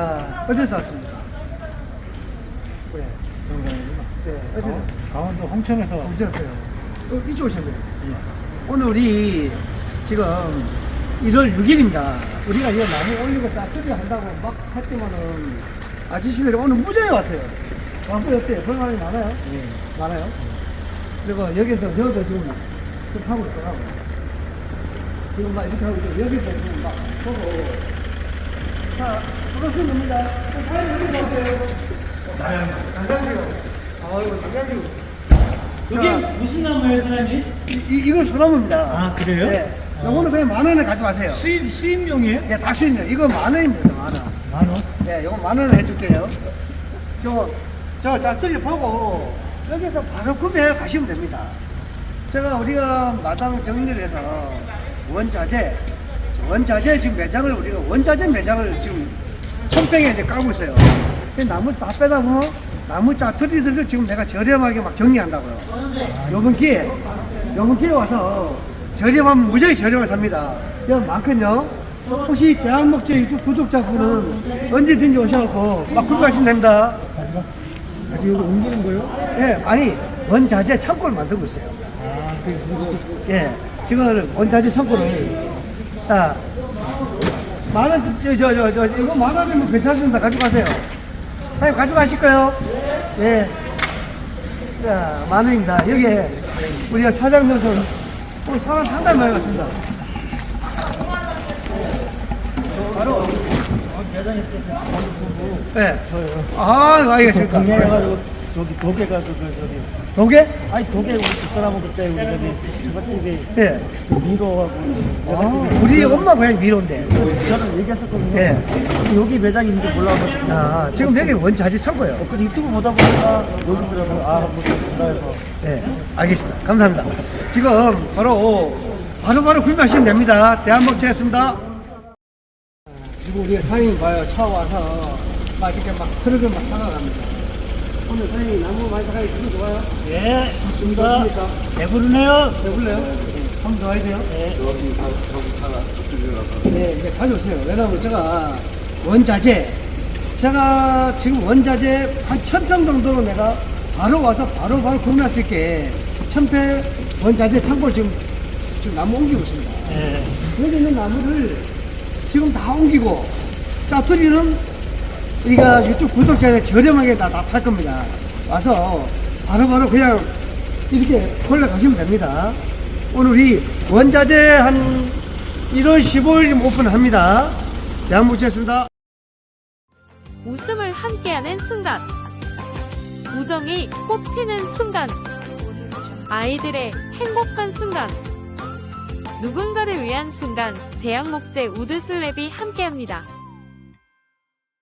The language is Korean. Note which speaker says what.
Speaker 1: 아, 어디서 왔습니까? 네,
Speaker 2: 영상이구나.
Speaker 1: 네, 어디서 왔어요?
Speaker 2: 강원도 홍천에서 왔어요.
Speaker 1: 오셨어요? 어, 이쪽 오셨네요. 오늘 우리 지금 1월 6일입니다. 우리가 이거 나무 올리고 싹두리 한다고 막 할 때만은 아저씨들이 오늘 무지하게 왔어요. 와서 어때요? 볼만이 많아요?
Speaker 2: 예.
Speaker 1: 많아요? 그리고 여기서 여기도 지금 좀 하고 있더라고. 지금 막 이렇게 하고 있고 여기서 지금 막 보고 자, 수고하셨습니다. 사장님 여기 오세요. 강장지고. 아이고, 강장지고.
Speaker 2: 이게
Speaker 1: 자,
Speaker 2: 무슨 나무예요, 사장님?
Speaker 1: 이, 이- 이건 소나무입니다.
Speaker 2: 아, 그래요?
Speaker 1: 네. 요거는 그냥 만 원에 가져가세요.
Speaker 2: 수입, 수입용이에요?
Speaker 1: 네, 다 수있네요. 이거 만 원입니다, 만 원.
Speaker 2: 만 원?
Speaker 1: 네, 요거 만 원에 해줄게요. 저, 저 짝들이 보고 여기서 바로 구매해 가시면 됩니다. 제가 우리가 마당 정리를 해서 원자재, 원자재 지금 매장을 우리가 원자재 매장을 지금 천평에 이제 까고 있어요. 그 나무 다 빼다 보면 나무 짜투리들을 지금 내가 저렴하게 막 정리한다고요. 요번 기회에, 요번 기회에 와서 저렴하면 무지하게 저렴하게 삽니다. 많거든요. 혹시 대한목재 유튜브 구독자분은 언제든지 오셔갖고 막 구매하시면 됩니다.
Speaker 2: 다시 여기 옮기는 거예요?
Speaker 1: 예, 아니, 원자재 창고를 만들고 있어요.
Speaker 2: 아, 그,
Speaker 1: 예, 지금 원자재 창고를, 아, 만 원, 저, 저, 저, 저, 이거 만 원이면 괜찮습니다. 가져가세요. 사장님, 가져가실 거요? 예. 자, 만 원입니다. 여기, 우리가 사장님들, 오늘 사람 상당히 많이 왔습니다. 바로,
Speaker 2: 매장에 보고
Speaker 1: 예. 아, 알겠습니다.
Speaker 2: 저기 도계가 그, 그, 저기.
Speaker 1: 도개?
Speaker 2: 아니, 도계 우리 뒷사람은 그때 우리 저기 저쪽에
Speaker 1: 예.
Speaker 2: 그 미로하고.
Speaker 1: 아, 우리 엄마 고향 미로인데.
Speaker 2: 저는 얘기했었거든요.
Speaker 1: 예.
Speaker 2: 여기 매장이 있는지 몰라서.
Speaker 1: 아, 지금 여기 원자재 창고예요.
Speaker 2: 그 유튜브 보다 보니까 여기 들어서 아, 무슨 된다 해서.
Speaker 1: 네, 알겠습니다. 감사합니다. 지금 바로 바로 바로 구입하시면 됩니다. 대한목차였습니다. 지금 우리 사장님 봐요. 차 와서 막 이렇게 막 트럭을 막 사가갑니다. 오늘 사장님 나무 많이 사가기 기분 좋아요?
Speaker 2: 예, 좋습니다. 배부르네요.
Speaker 1: 배불러요? 한번 더 와야 돼요?
Speaker 2: 예.
Speaker 1: 네, 이제 가져오세요. 왜냐면 제가 원자재, 제가 지금 원자재 한 천 평 정도로 내가 바로 와서 바로 바로 구매할 수 있게 천평 원자재 창고를 지금, 지금 나무 옮기고 있습니다.
Speaker 2: 예.
Speaker 1: 여기 있는 나무를 지금 다 옮기고 짜투리는 우리가 유튜브 구독자에 저렴하게 다 납할 겁니다. 와서 바로 바로 그냥 이렇게 골라 가시면 됩니다. 오늘 우리 원자재 한 1월 15일 오픈합니다. 양무지였습니다.
Speaker 3: 웃음을 함께하는 순간. 우정이 꽃피는 순간. 아이들의 행복한 순간. 누군가를 위한 순간. 대학목재 우드슬랩이 함께합니다.